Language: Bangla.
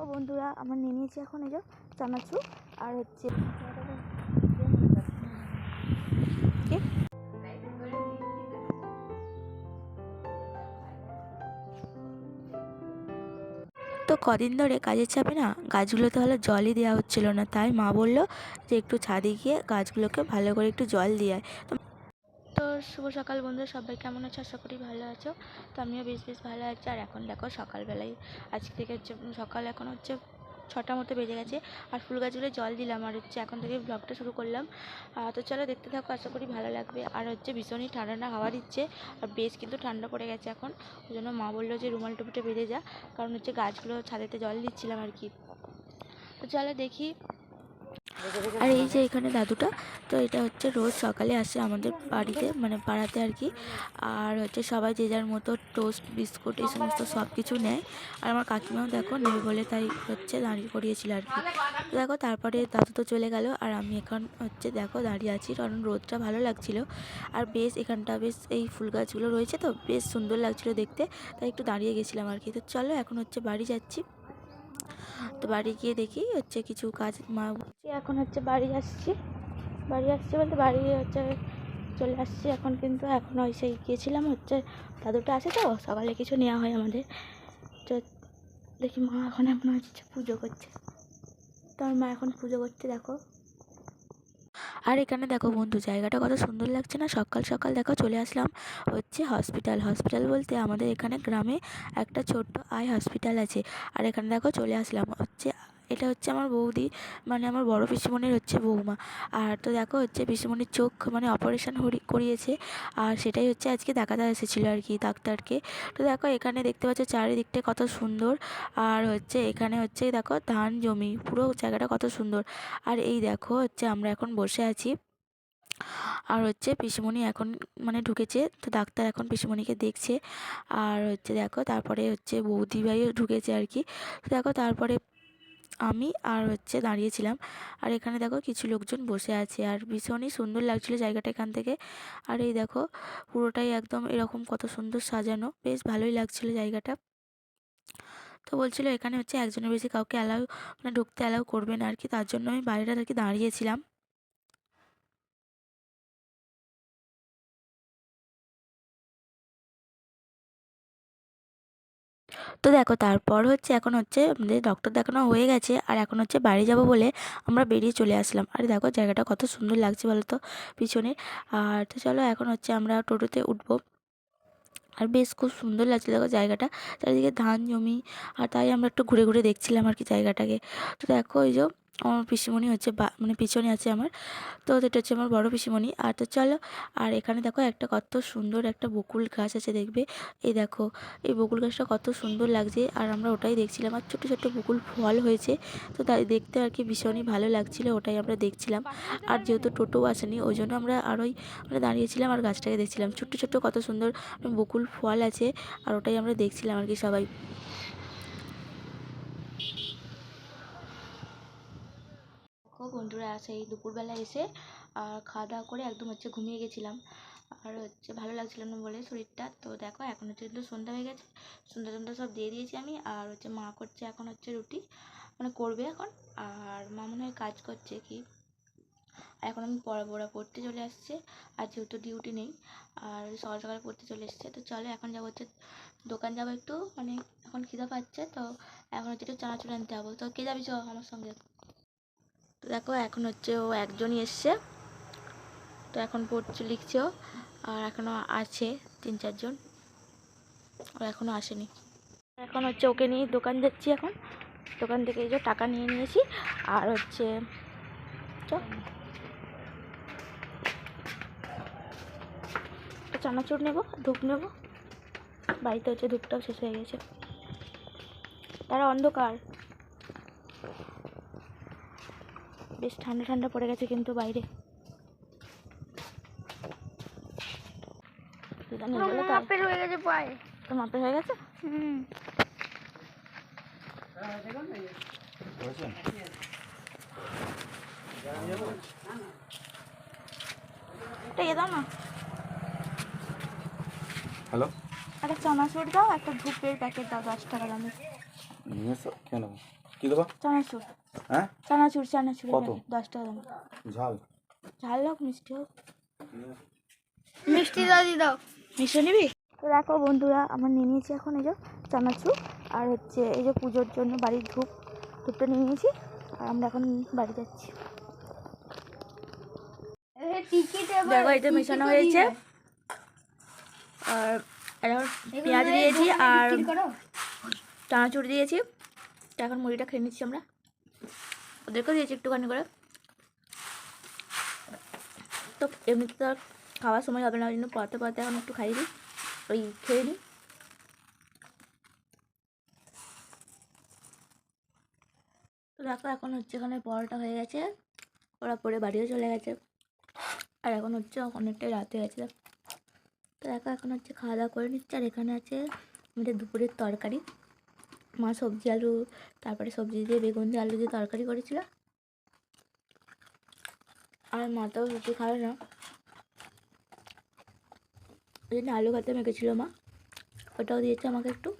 ও বন্ধুরা, আমার নিয়ে নিয়েছি এখন, এই যে চানাচুর আর হচ্ছে? তো কদিন ধরে কাজের চাপে না, গাছগুলোতে ভালো জলই দেওয়া হচ্ছিল না তাই মা বলল যে একটু ছাদে গিয়ে গাছগুলোকে ভালো করে একটু জল দিয়ে তো শুভ সকাল বন্ধুরা, সবাই কেমন আছো? আশা করি ভালো আছো। তো আমিও বেশ বেশ ভালো আছি। আর এখন দেখো সকালবেলায় আজকে থেকে হচ্ছে, সকাল এখন হচ্ছে ছটার মতো বেজে গেছে। আর ফুল গাছগুলো জল দিলাম। আর হচ্ছে এখন থেকে ব্লগটা শুরু করলাম। তো চলো দেখতে থাকো, আশা করি ভালো লাগবে। আর হচ্ছে ভীষণই ঠান্ডা ঠান্ডা হাওয়া দিচ্ছে। আর বেশ কিন্তু ঠান্ডা পড়ে গেছে এখন। ওই জন্য মা বলল যে রুমাল টুপিটা বেঁধে যা। কারণ হচ্ছে গাছগুলো ছাদেতে জল দিচ্ছিলাম আর কি। তো চলো দেখি আর এই যে এখানে দাদুটা, তো এটা হচ্ছে রোজ সকালে আসে আমাদের বাড়িতে মানে পাড়াতে আর কি। আর হচ্ছে সবাই যে যার মতো টোস্ট, বিস্কুট এই সমস্ত সব কিছু নেয়। আর আমার কাকিমাও দেখো নেবে বলে তাই হচ্ছে দাঁড়িয়ে করিয়েছিল আর কি। দেখো তারপরে দাদু তো চলে গেল, আর আমি এখন হচ্ছে দেখো দাঁড়িয়ে আছি, কারণ রোদটা ভালো লাগছিল। আর বেশ এখানটা বেশ এই ফুল গাছগুলো রয়েছে তো, বেশ সুন্দর লাগছিল দেখতে, তাই একটু দাঁড়িয়ে গেছিলাম আর কি। তো চলো এখন হচ্ছে বাড়ি যাচ্ছি। তো বাড়ি গিয়ে দেখি হচ্ছে কিছু কাজ মা এখন হচ্ছে বাড়ি আসছি। বাড়ি আসছি বলতে বাড়ি হচ্ছে চলে আসছি এখন কিন্তু এখন ওই সেই গিয়েছিলাম হচ্ছে দাদুটা আছে তো, সকালে কিছু নেওয়া হয় আমাদের। তো দেখি মা এখন এখন হচ্ছে পুজো করছে। তো আমার মা এখন পুজো করছে, দেখো। আর এখানে দেখো বন্ধু, জায়গাটা কত সুন্দর লাগছে না? সকাল সকাল দেখো চলে আসলাম হচ্ছে হসপিটাল হসপিটাল বলতে আমাদের এখানে গ্রামে একটা ছোট্ট আই হসপিটাল আছে। আর এখানে দেখো চলে আসলাম হচ্ছে এটা হচ্ছে আমার বৌদি মানে আমার বড় পিসিমণির হচ্ছে বৌমা। আর তো দেখো হচ্ছে পিসিমণির চোখ মানে অপারেশন করিয়েছে, আর সেটাই হচ্ছে আজকে দেখাতে এসেছিল আর কি ডাক্তারকে। তো দেখো এখানে দেখতে পাচ্ছ চারিদিকটা কত সুন্দর, আর হচ্ছে এখানে হচ্ছে দেখো ধান জমি, পুরো জায়গাটা কত সুন্দর। আর এই দেখো হচ্ছে আমরা এখন বসে আছি, আর হচ্ছে পিসিমণি এখন মানে ঢুকেছে, তো ডাক্তার এখন পিসিমণিকে দেখছে। আর হচ্ছে দেখো তারপরে হচ্ছে বৌদি ভাইও ঢুকেছে আর কি। দেখো তারপরে আমি আর হচ্ছে দাঁড়িয়েছিলাম আর এখানে দেখো কিছু লোকজন বসে আছে আর ভীষণই সুন্দর লাগছিল জায়গাটা এখান থেকে। আর এই দেখো পুরোটাই একদম এরকম কত সুন্দর সাজানো। বেশ ভালোই লাগছিল জায়গাটা। তো বলছিল এখানে হচ্ছে একজনের বেশি কাউকে অ্যালাউ মানে ঢুকতে অ্যালাউ করবে না আর কি তার জন্য আমি বাইরেটা আর কি দাঁড়িয়েছিলাম তো দেখো তারপর হচ্ছে এখন হচ্ছে আমাদের ডক্টর দেখানো হয়ে গেছে, আর এখন হচ্ছে বাড়ি যাব বলে আমরা বেরিয়ে চলে আসলাম। আর দেখো জায়গাটা কত সুন্দর লাগছে বলো তো পিছনে। আর তো চলো এখন হচ্ছে আমরা টোটোতে উঠবো। আর বেশ খুব সুন্দর লাগছে দেখো জায়গাটা, চারিদিকে ধান জমি, আর তাই আমরা একটু ঘুরে ঘুরে দেখছিলাম আর কি জায়গাটাকে। তো দেখো ওই যে আমার পিসিমণি হচ্ছে বা মানে পিছনে আছে আমার। তো এটা হচ্ছে আমার বড় পিসিমণি। আর তো চলো, আর এখানে দেখো একটা কত সুন্দর একটা বকুল গাছ আছে দেখবে। এই দেখো, এই বকুল গাছটা কত সুন্দর লাগছে। আর আমরা ওটাই দেখছিলাম। আর ছোটো ছোটো বকুল ফল হয়েছে। তো তাই দেখতে আর কি ভীষণই ভালো লাগছিল, ওটাই আমরা দেখছিলাম। আর যেহেতু টোটো আসেনি, ওই জন্য আমরা আরোই মানে দাঁড়িয়েছিলাম আর গাছটাকে দেখছিলাম। ছোট্ট ছোট্ট কত সুন্দর বকুল ফল আছে। আর ওটাই আমরা দেখছিলাম আর কি সবাই। বন্ধুরা সেই দুপুরবেলা এসে, আর খাওয়া দাওয়া করে একদম হচ্ছে ঘুমিয়ে গেছিলাম। আর হচ্ছে ভালো লাগছিল না বলে শরীরটা। তো দেখো, এখন হচ্ছে কিন্তু সন্ধ্যা হয়ে গেছে। সন্ধ্যা সন্ধ্যা সব দিয়ে দিয়েছি আমি। আর হচ্ছে মা করছে এখন হচ্ছে রুটি। মানে করবে এখন। আর মা মনে হয় কাজ করছে কি? এখন আমি পড়া পড়া পড়তে চলে আসছে। আর যেহেতু ডিউটি নেই, আর সকাল সকাল পড়তে চলে এসছে। তো চলো, এখন যাব হচ্ছে দোকান যাব একটু। মানে এখন খিদা পাচ্ছে, তো এখন হচ্ছে একটু চানাচুর আনতে যাব তো কে যাবি চ আমার সঙ্গে? দেখো, এখন হচ্ছে ও একজনই এসছে। তো এখন পড়ছে, লিখছে ও। আর এখনও আছে তিন চারজন। ও এখনও আসেনি। এখন হচ্ছে ওকে নিয়ে দোকান যাচ্ছি এখন। দোকান থেকে এই যে টাকা নিয়ে নিয়েছি। আর হচ্ছে চানাচুর নেব, ধূপ নেব। বাড়িতে হচ্ছে ধূপটাও শেষ হয়ে গেছে। তারা অন্ধকার। বেশ ঠান্ডা ঠান্ডা পড়ে গেছে কিন্তু বাইরে। মাপের হয়ে গেছে পায়ে। তোর মাপের গেছে? হুম। এটা দাও না হ্যালো? একটা চানাচুর দাও একটা ধূপের প্যাকেট দাও দশ টাকা দামের নিয়ে এসো কেন? কি দেবো? চানাচুর। হ্যাঁ? চানাচুর চানাচুর কত? দশ টাকা দাম। ঝাল। ঝাল হোক মিষ্টি হোক। মিষ্টি দাও দি দাও মিষ্টি নিবি? তো দেখো বন্ধুরা আমরা নিয়ে নিয়েছি এখন এই যে চানাচুর আর হচ্ছে এই যে পুজোর জন্য বাড়ির ধূপ ধূপটা নিয়ে নিয়েছি আর আমরা এখন বাড়ি যাচ্ছি। টিকিট দেখো এটা মেশানো হয়েছে। আর পেঁয়াজ দিয়েছি আর চানাচুর দিয়েছি। এখন মুড়িটা খেয়ে নিচ্ছি আমরা। ওদেরকেও দিয়েছি একটুখানি করে। তো এমনিতে তো আর খাওয়ার সময় হবে না, ওই জন্য পড়াতে পড়াতে এখন একটু খাইয়ে দিই। ওই খেয়ে নিই। তো দেখো এখন হচ্ছে এখানে পরোটা হয়ে গেছে, ওরা পরে বাড়িও চলে গেছে। আর এখন হচ্ছে অনেকটাই রাত হয়ে গেছে। তো দেখো এখন হচ্ছে খাওয়া দাওয়া করে নিচ্ছে, আর এখানে আছে আমাদের দুপুরের তরকারি। মা সবজি আলু, তারপরে সবজি দিয়ে বেগুন দিয়ে আলু দিয়ে তরকারি করেছিল। আর মা তো রুটি খাবে না। ওই জন্য আলু ভাতে মেখেছিল মা। ওটাও দিয়েছে আমাকে একটু।